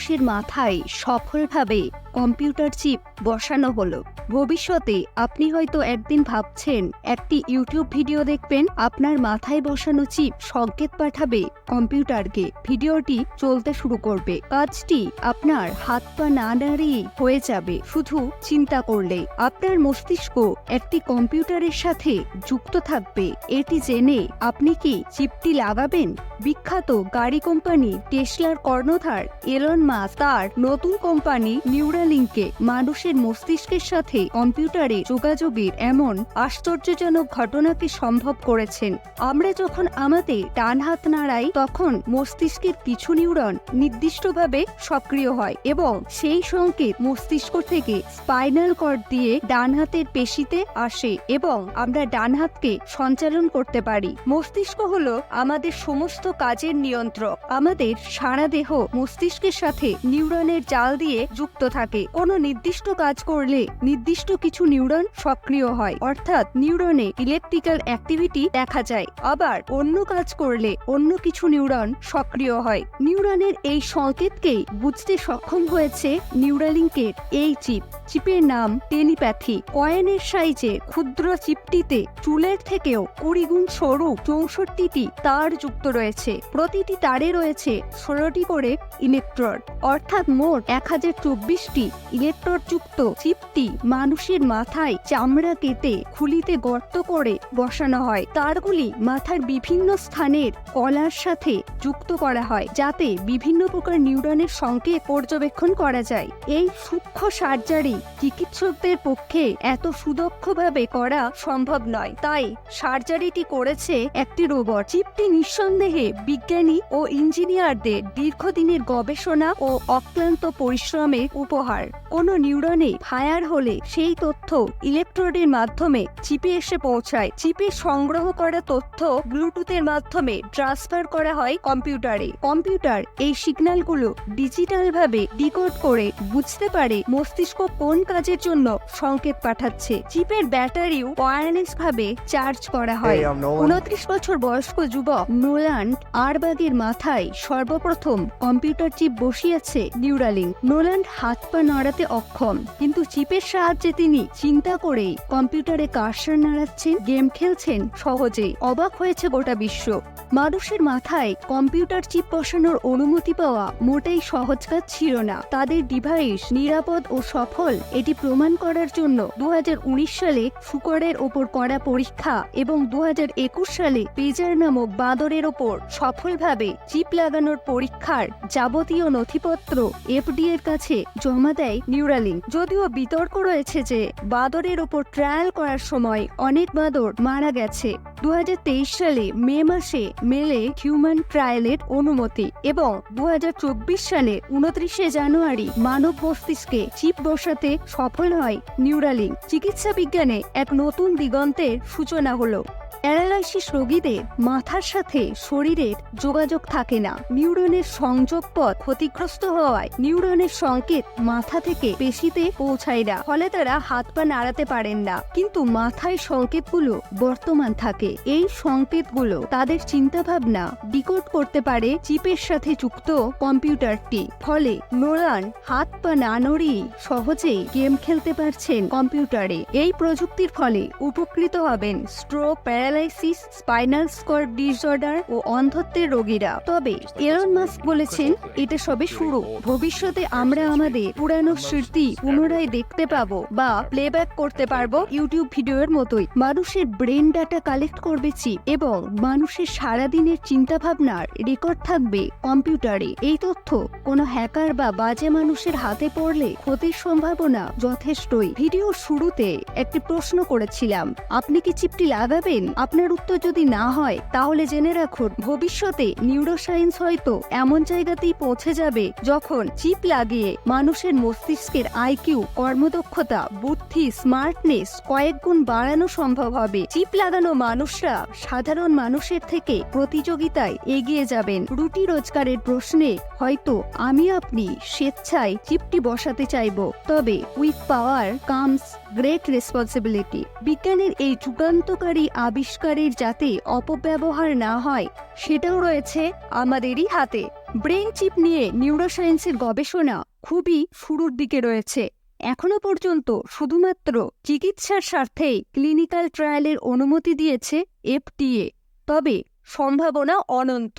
মানুষের মাথায় সফলভাবে কম্পিউটার চিপ বসানো হলো। ভবিষ্যতে আপনি হয়তো একদিন ভাবছেন, একটি ইউটিউব ভিডিও দেখবেন, আপনার মাথায় বসানো চিপ সংকেত পাঠাবে কম্পিউটারকে। ভিডিওটি চলতে শুরু করবে। কাজটি আপনার হাত পা না দাঁড়িয়ে হয়ে যাবে, শুধু চিন্তা করলে। আপনার মস্তিষ্ক একটি কম্পিউটারের সাথে যুক্ত থাকবে। এটি জেনে আপনি কি চিপটি লাগাবেন? বিখ্যাত গাড়ি কোম্পানি টেসলার কর্ণধার এলন মাস তার নতুন কোম্পানি নিউরালিংকে মানুষের মস্তিষ্কের সাথে কম্পিউটারে যোগাযোগের এমন আশ্চর্যজনক ঘটনাকে সম্ভব করেছেন। আমরা যখন আমাদের ডান হাত নাড়াই, তখন মস্তিষ্কের কিছু নিউরন নির্দিষ্টভাবে সক্রিয় হয় এবং সেই সংকেত মস্তিষ্ক থেকে স্পাইনাল কর্ড দিয়ে ডান হাতের পেশিতে আসে এবং আমরা ডান হাতকে সঞ্চালন করতে পারি। মস্তিষ্ক হলো আমাদের সমস্ত কাজের নিয়ন্ত্রক। আমাদের সারা দেহ মস্তিষ্কের সাথে নিউরনের জাল দিয়ে যুক্ত থাকে। কোনো নির্দিষ্ট কাজ করলে নির্দিষ্ট কিছু নিউরন সক্রিয় হয়। অর্থাৎ নিউরনে ইলেকট্রিক্যাল অ্যাক্টিভিটি দেখা যায়। আবার অন্য কাজ করলে অন্য কিছু নিউরন সক্রিয় হয়। নিউরনের এই সংকেতকেই বুঝতে সক্ষম হয়েছে নিউরালিংকের এই চিপ। চিপের নাম টেলিপ্যাথি। কয়েনের সাইজে ক্ষুদ্র চিপটিতে চুলের থেকেও কুড়ি গুণ সরু চৌষট্টিটি তার যুক্ত রয়েছে। প্রতিটি তারে রয়েছে ষোলোটি করে ইলেকট্রড। অর্থাৎ মোট এক হাজার চব্বিশটি ইলেকট্রড যুক্ত চিপটি মানুষের মাথায় চামড়া কেটে, খুলিতে গর্ত করে বসানো হয়। তারগুলি মাথার বিভিন্ন স্থানের কলার সাথে যুক্ত করা হয়, যাতে বিভিন্ন প্রকার নিউরনের সংকেত পর্যবেক্ষণ করা যায়। এই সূক্ষ্ম সার্জারি চিকিৎসকদের পক্ষে এত সুদক্ষভাবে করা সম্ভব নয়। তাই সার্জারিটি করেছে একটি রোবট। চিপটি নিঃসন্দেহে বিজ্ঞানী ও ইঞ্জিনিয়ারদের দীর্ঘদিনের গবেষণা ও অক্লান্ত পরিশ্রমের উপহার। কোনো নিউরনে ফায়ার হলে সেই তথ্য ইলেকট্রোডের মাধ্যমে চিপে এসে পৌঁছায়। চিপে সংগ্রহ করা তথ্য ব্লুটুথের মাধ্যমে ট্রান্সফার করা হয় কম্পিউটারে। কম্পিউটার এই সিগন্যালগুলো ডিজিটালভাবে ডিকোড করে বুঝতে পারে মস্তিষ্ক কোন কাজের জন্য সংকেত পাঠাচ্ছে। চিপের ব্যাটারিও ওয়্যারলেস ভাবে চার্জ করা হয়. উনত্রিশ বছর বয়স্ক যুবক নোলান আরবাগের মাথায় সর্বপ্রথম কম্পিউটার চিপ বসিয়েছে নিউরালিং নোলান হাত পা নাড়াতে অক্ষম কিন্তু চিপের সাহায্যে তিনি চিন্তা করেই কম্পিউটারে কার্সার নাড়াচ্ছেন গেম খেলছেন সহজেই অবাক হয়েছে গোটা বিশ্ব। মানুষের মাথায় কম্পিউটার চিপ বসানোর অনুমতি পাওয়া মোটেই সহজ কাজ ছিল না। তাদের ডিভাইস নিরাপদ ও সফল, এটি প্রমাণ করার জন্য দু হাজার উনিশ সালে শুকরের ওপর করা পরীক্ষা এবং দু হাজার একুশ সালে পেজার নামক বাঁদরের ওপর সফলভাবে চিপ লাগানোর পরীক্ষার যাবতীয় নথিপত্র এফডি এর কাছে জমা দেয় নিউরালিং যদিও বিতর্ক রয়েছে যে বাঁদরের ওপর ট্রায়াল করার সময় অনেক বাঁদর মারা গেছে। দু হাজার তেইশ সালে মে মাসে মেলে হিউম্যান ট্রায়ালের অনুমতি এবং দু হাজার চব্বিশ সালে উনত্রিশে জানুয়ারি মানব মস্তিষ্কে চিপ বসাতে সফল হয় নিউরালিং চিকিৎসা বিজ্ঞানে এক নতুন দিগন্তের সূচনা হলো। প্যারালাইসিস রোগীদের মাথার সাথে শরীরের যোগাযোগ থাকে না। নিউরনের সংযোগ পথ ক্ষতিগ্রস্ত হওয়ায় নিউরনের সংকেত মাথা থেকে পেশিতে পৌঁছায় না, ফলে তারা হাত পা নাড়াতে পারেন না। কিন্তু মাথায় সংকেতগুলো বর্তমান থাকে। এই সংকেতগুলো তাদের চিন্তাভাবনা ডিকোড করতে পারে চিপের সাথে যুক্ত কম্পিউটারটি। ফলে নোরান হাত পা না নড়িয়ে সহজেই গেম খেলতে পারছেন কম্পিউটারে। এই প্রযুক্তির ফলে উপকৃত হবেন স্ট্রোক প্যারালাইসিস স্পাইনাল স্কর ডিসঅর্ডার ও অন্ধত্বের রোগীরা। তবে এলন মাস্ক বলেছেন, এটা সবে শুরু। ভবিষ্যতে আমরা আমাদের পুরানো স্মৃতি পুনরায় দেখতে পাবো বা প্লেব্যাক করতে পারব ইউটিউব ভিডিওর মতোই। মানুষের ব্রেন ডাটা কালেক্ট করবে চিপ এবং মানুষের সারাদিনের চিন্তাভাবনার রেকর্ড থাকবে কম্পিউটারে এই তথ্য কোনো হ্যাকার বা বাজে মানুষের হাতে পড়লে ক্ষতির সম্ভাবনা যথেষ্টই। ভিডিও শুরুতে একটি প্রশ্ন করেছিলাম, আপনি কি চিপটি লাগাবেন? আপনার উত্তর যদি না হয়, তাহলে জেনে রাখুন, ভবিষ্যতে নিউরোসায়েন্স হয়তো এমন জায়গাতেই পৌঁছে যাবে যখন চিপ লাগিয়ে মানুষের মস্তিষ্কের আইকিউ কর্মদক্ষতা, বুদ্ধি স্মার্টনেস কয়েক গুণ বাড়ানো সম্ভব হবে। চিপ লাগানো মানুষরা সাধারণ মানুষের থেকে প্রতিযোগিতায় এগিয়ে যাবেন। রুটি রোজগারের প্রশ্নে, হয়তো আমি আপনি স্বেচ্ছায় চিপটি বসাতে চাইব। তবে with power comes great responsibility বিজ্ঞানের এই যুগান্তকারী আবিষ্কারের যাতে অপব্যবহার না হয়, সেটাও রয়েছে আমাদেরই হাতে। ব্রেন চিপ নিয়ে নিউরোসায়েন্সের গবেষণা খুবই শুরুর দিকে রয়েছে। এখনও পর্যন্ত শুধুমাত্র চিকিৎসার স্বার্থেই ক্লিনিক্যাল ট্রায়ালের অনুমতি দিয়েছে এফটিএ তবে সম্ভাবনা অনন্ত।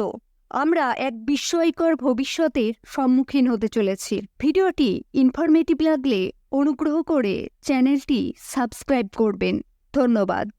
আমরা এক বিস্ময়কর ভবিষ্যতের সম্মুখীন হতে চলেছি। ভিডিওটি ইনফরমেটিভ লাগলে অনুগ্রহ করে চ্যানেলটি সাবস্ক্রাইব করবেন। ধন্যবাদ।